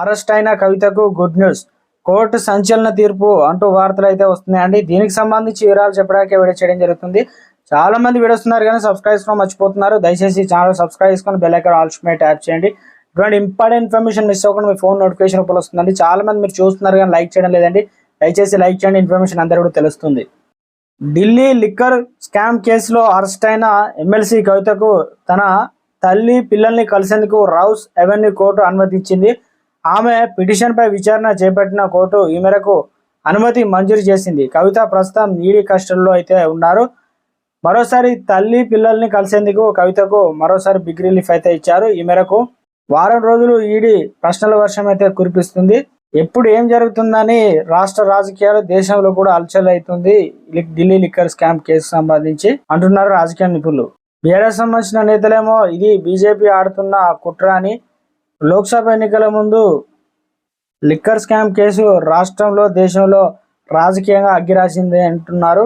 Arrest అయిన కవితకు good news. Court సంచలన తీర్పు అంటూ వార్తలు అయితే వస్తున్నాయండి. దీనికి సంబంధించి వివరాలు చెప్పడానికి వీడియో చేయడం జరుగుతుంది. చాలా మంది వీడియోస్ కానీ సబ్స్క్రైబ్ చేసుకోవడం మర్చిపోతున్నారు. దయచేసి ఛానల్ సబ్స్క్రైబ్ చేసుకొని బెల్ ఐకాన్ ఆల్స్మే ట్యాప్ చేయండి. ఇటువంటి ఇంపార్టెంట్ ఇన్ఫర్మేషన్ మిస్ అవ్వకుండా మీ ఫోన్ నోటిఫికేషన్ రూపంలో వస్తుందండి. చాలా మంది మీరు చూస్తున్నారు కానీ లైక్ చేయడం లేదండి. దయచేసి లైక్ చేయండి. ఇన్ఫర్మేషన్ అందరూ కూడా తెలుస్తుంది. ఢిల్లీ లిక్కర్ స్కామ్ కేసులో అరెస్ట్ అయిన ఎమ్మెల్సీ కవితకు తన తల్లి పిల్లల్ని కలిసేందుకు రౌస్ అవెన్యూ కోర్టు అనుమతించింది. ఆమె పిటిషన్పై విచారణ చేపట్టిన కోర్టు ఈ మేరకు అనుమతి మంజూరు చేసింది. కవిత ప్రస్తుతం ఈడీ కస్టడీలో అయితే ఉన్నారు. మరోసారి తల్లి పిల్లల్ని కలిసేందుకు కవితకు మరోసారి బిగ్ రిలీఫ్ అయితే ఇచ్చారు. ఈ మేరకు వారం రోజులు ఈడీ ప్రశ్నల వర్షం అయితే కురిపిస్తుంది. ఎప్పుడు ఏం జరుగుతుందని రాష్ట్ర రాజకీయాలు దేశంలో కూడా అలచల్ అవుతుంది. ఢిల్లీ లిక్కర్ స్కామ్ కేసు సంబంధించి అంటున్నారు రాజకీయ నిపుణులు. బీఆర్ఎస్ సంబంధించిన నేతలేమో ఇది బీజేపీ ఆడుతున్న కుట్ర అని లోక్సభ ఎన్నికల ముందు లిక్కర్ స్కామ్ కేసు రాష్ట్రంలో దేశంలో రాజకీయంగా అగ్గిరాసింది అంటున్నారు.